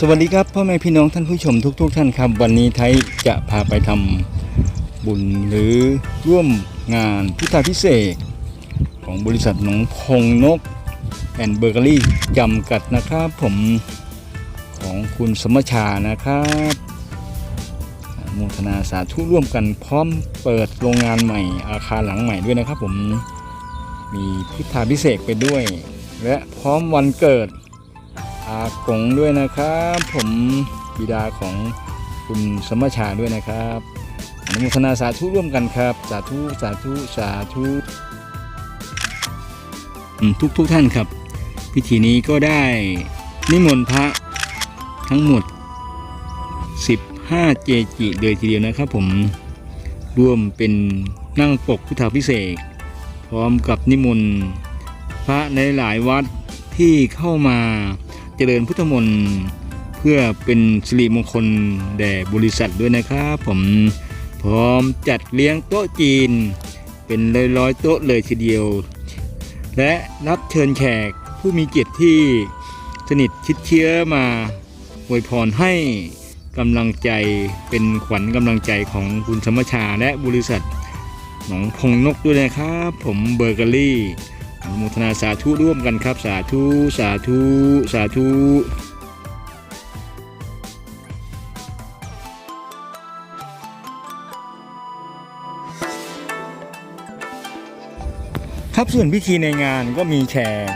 สวัสดีครับพ่อแม่พี่น้องท่านผู้ชมทุกๆท่านครับ วันนี้ไทยจะพาไปทำบุญหรือร่วมงานพุทธาพิเศษ ของบริษัทหนองพงนกแอนเบอร์เกอรี่จำกัดนะครับผมของคุณสมชานะครับอนุโมทนาสาธุร่วมกันพร้อมเปิดโรงงานใหม่อาคารหลังใหม่ด้วยนะครับผมมีพุทธาพิเศษไปด้วย และพร้อมวันเกิด อากงด้วยนะครับ ผมบิดาของคุณสมชาด้วยนะครับอนุโมทนาสาธุร่วมกันครับ สาธุสาธุสาธุทุกทุกท่านครับ พิธีนี้ก็ได้นิมนต์พระทั้งหมด 15 เจจิเลยทีเดียวนะครับผมร่วมเป็นนั่งปกพุทธพิเศษพร้อมกับนิมนต์พระในหลายวัดที่เข้ามา เจริญพุทธมนต์เพื่อเป็นสิริมงคลแด่บริษัทด้วยนะครับ ผมพร้อมจัดเลี้ยงโต๊ะจีน เป็นร้อยๆโต๊ะเลยทีเดียว และรับเชิญแขกผู้มีเกียรติที่สนิทชิดเชื้อมาอวยพรให้กำลังใจเป็นขวัญกำลังใจของคุณสมชาและบริษัทหนองพงนกด้วยนะครับ ผมเบอร์เกอรี่ อนุโมทนาสาธุร่วมกันครับ สาธุสาธุสาธุครับส่วนพิธีในงานก็มีแขก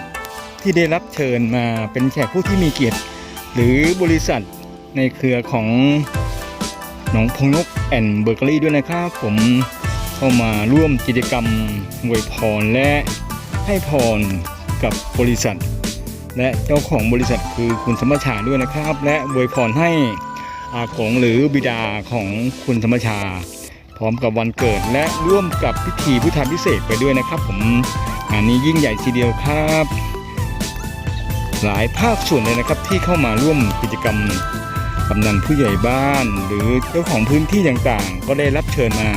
ที่ได้รับเชิญมาเป็นแขกผู้ที่มีเกียรติ หรือบริษัทในเครือของหนองพงนกแอนเบอร์เกอรี่ด้วยนะครับ ผมเข้ามาร่วมกิจกรรมอวยพรและ ให้พรกับบริษัท และเจ้าของบริษัทคือคุณสมชาด้วยนะครับ และอวยพรให้อากงหรือบิดาของคุณสมชา พร้อมกับวันเกิดและร่วมกับพิธีพุทธาพิเศษไปด้วยนะครับ ผมงานนี้ยิ่งใหญ่ทีเดียวครับ หลายภาคส่วนเลยนะครับที่เข้ามาร่วมกิจกรรมกำนันผู้ใหญ่บ้าน หรือเจ้าของพื้นที่ต่างๆ ก็ได้รับเชิญมา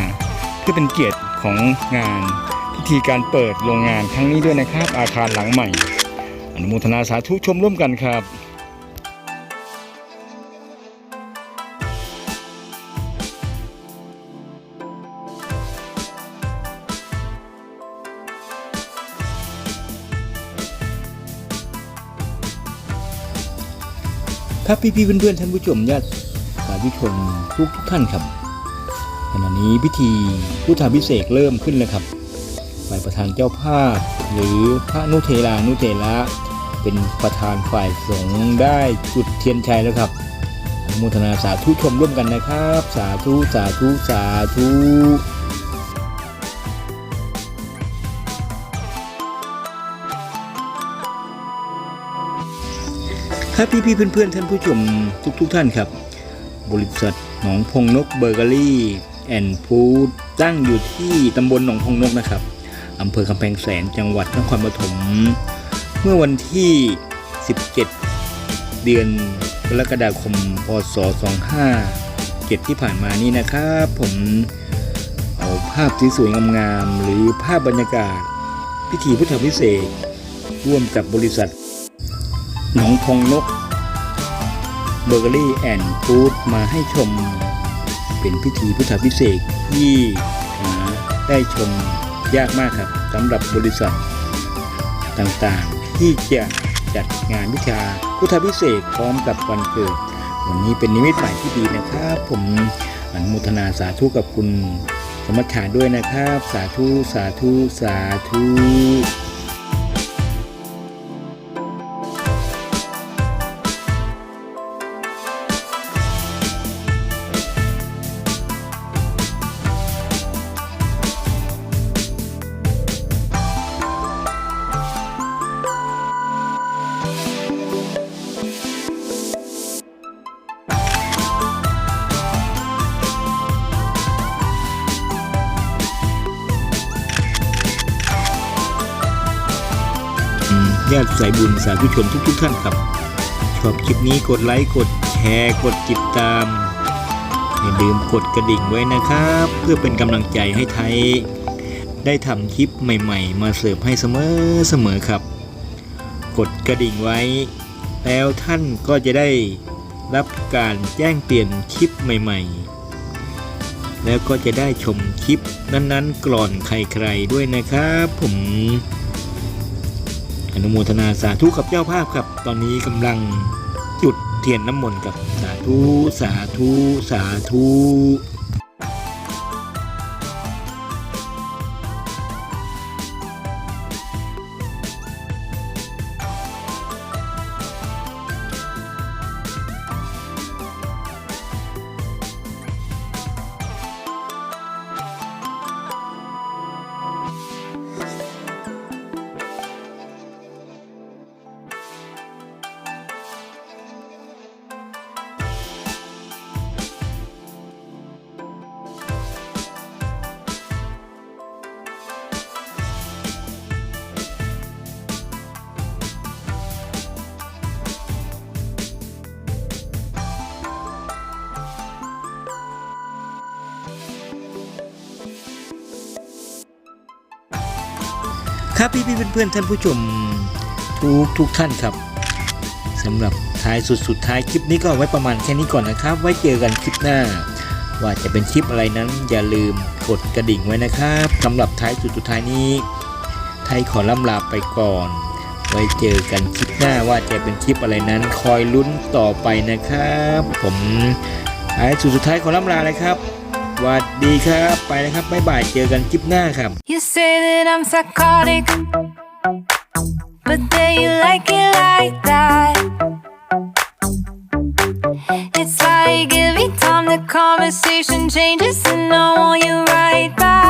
เพื่อเป็นเกียรติของงาน พิธีการเปิดโรงงานครั้งนี้ด้วยนะครับ อาคารหลังใหม่ อนุโมทนาสาธุชมร่วมกันครับครับพี่ๆเพื่อนๆท่านผู้ชมญาติสาธุชนทุกทุกท่านครับขณะนี้พิธีพุทธาพิเศษเริ่มขึ้นแล้วครับ ฝ่ายประธานเจ้าภาพ หรือพระนุเทรานุเทระเป็นประธานฝ่ายสงฆ์ได้จุดเทียนชัยแล้วครับอนุทนาสาธุชมร่วมกันนะครับ สาธุสาธุสาธุครับพี่พี่ๆเพื่อนๆท่านผู้ชมทุกๆทท่านครับ บริษัทหนองพงนกเบเกอรี่แอนด์ฟู้ดตั้งอยู่ที่ตำบลหนองพงนกนะครับ อำเภอกำแพงแสนจังหวัดนครปฐมเมื่อวันที่ 17 เดือนกรกฎาคม พศ 25ที่ผ่านมานี้นะครับผมเอาภาพสวยๆงามๆหรือภาพบรรยากาศ พิธีพุทธพิเศษร่วมกับบริษัท หนองพงนกเบเกอรี่แอนด์ฟู้ดมาให้ชม เป็นพิธีพุทธพิเศษที่ได้ชม ยากมากครับสำหรับบริษัทต่างๆ ที่จะจัดงานวิชาพุทธพิเศษพร้อมกับวันเกิด วันนี้เป็นนิมิตใหม่ที่ดีนะครับ ผมอนุโมทนาสาธุกับคุณสมัชาด้วยนะครับ สาธุ สาธุ สาธุ ญาติสายบุญสาธุชนทุกๆทท่านครับ ชอบคลิปนี้กดไลค์กดแชร์กดติดตามอย่าลืมกดกระดิ่งไว้นะครับ เพื่อเป็นกำลังใจให้ไทย ได้ทำคลิปใหม่ ๆ มาเสิร์ฟให้เสมอเสมอครับ กดกระดิ่งไว้ แล้วท่านก็จะได้รับการแจ้งเตือนคลิปใหม่ ๆ แล้วก็จะได้ชมคลิปนั้นๆก่อนใครๆด้วยนะครับ ผม อนุโมทนาสาธุกับเจ้าภาพครับ ตอนนี้กำลังจุดเทียนน้ำมนต์กับสาธุสาธุสาธุ ครับพี่พี่ๆเพื่อนๆท่านผู้ชมทุกทุกท่านครับสำหรับท้ายสุดสุดท้ายคลิปนี้ก็ไว้ประมาณแค่นี้ก่อนนะครับ ไว้เจอกันคลิปหน้า ว่าจะเป็นคลิปอะไรนั้น อย่าลืมกดกระดิ่งไว้นะครับสำหรับท้ายสุดสุดท้ายนี้ ไทยขอล่ำลาไปก่อน ไว้เจอกันคลิปหน้าว่าจะเป็นคลิปอะไรนั้น คอยลุ้นต่อไปนะครับ ผมท้ายสุดสุดท้ายขอล่ำลาเลยครับ วัสดีครับ ไปนะครับบ๊ายบายเจอกันคลิปหน้าครับ You say that I'm psychotic, but then you like it like that. It's like every time the conversation changes, and I want you right back